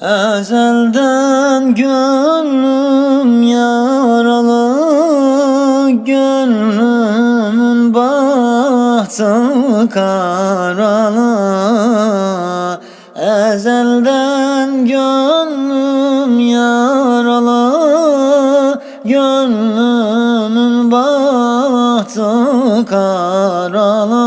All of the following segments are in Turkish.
Ezelden gönlüm yaralı Gönlümün bahtı karalı. Ezelden gönlüm yaralı Gönlümün bahtı karalı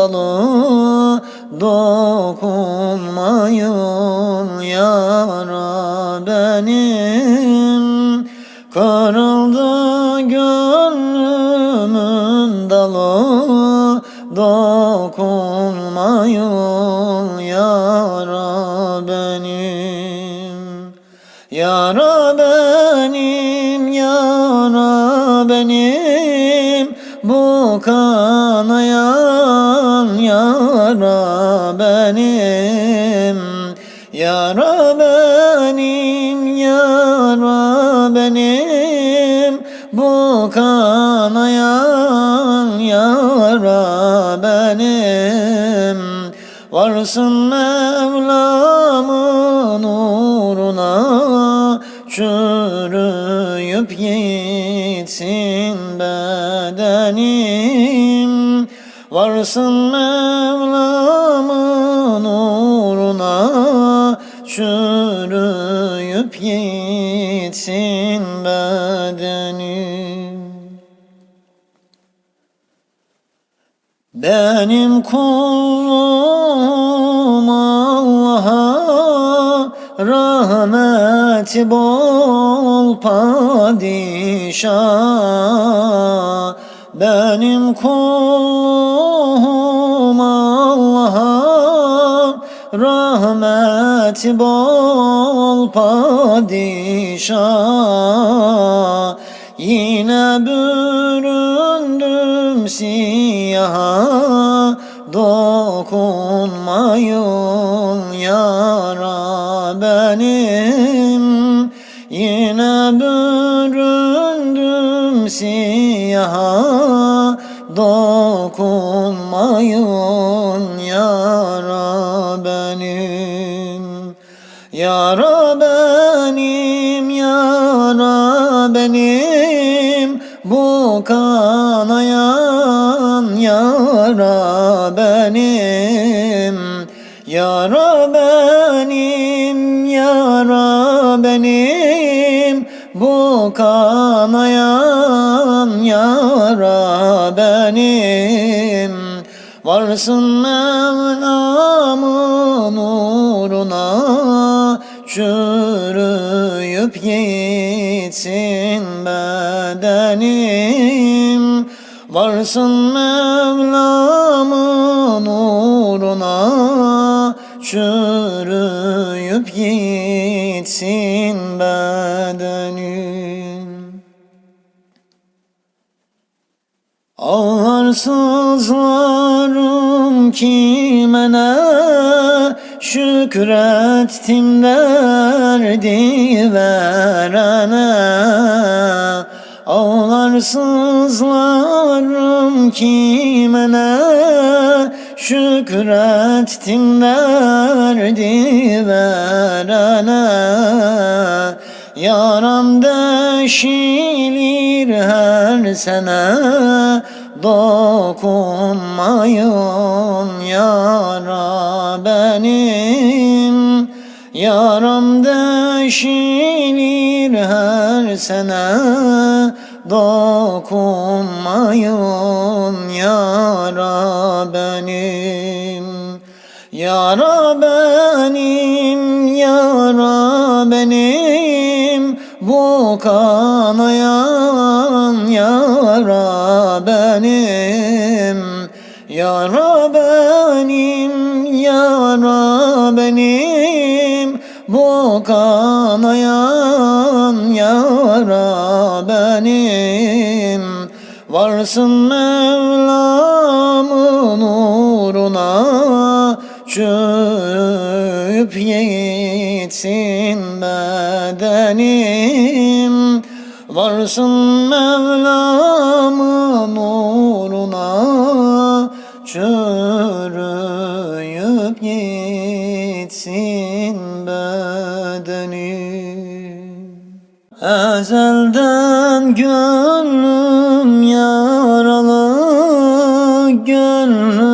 dalı Dokunmayın yara benim. Kırıldı gönlümün dalı Dokunmayın yara benim. Yara benim, yara benim. Bu kanayan yara benim Yara benim, yara benim. Bu kanayan yara benim. Varsın Mevlam'ın Varsın Mevlam'ın uğruna Çürüyüp gitsin bedenim benim kulum Allah'a rahmeti bol padişah Benim kulum Allah'a rahmeti bol padişah. Yine büründüm siyaha Dokunmayın yara benim. Yine büründüm siyaha Dokunmayın yara benim Yara benim, yara benim Bu kanayan yara benim Yara benim, yara benim Bu kanayan yara benim. Varsın Mevlam'ın uğruna Çürüyüp gitsin bedenim. Varsın Mevlam'ın uğruna Çürüyüp gitsin bedenim Ağlar sızlarım kime ne Şükrettim derdi verene. Ağlar sızlarım kime ne Şükrettim derdi verene Yaram deşilir her sene Dokunmayın yara benim. Yaram deşilir her sene Dokunmayın yara benim. Yara benim, yara benim Bu kanayan yara benim Yara benim, yara benim. Bu kanayan yara benim Varsın Mevlam'ın uğruna Mahcup yiğitin bedenim. Varsın Mevlam'ın uğruna Çürüyüp gitsin bedenim. Ezelden gönlüm yaralı gönlüm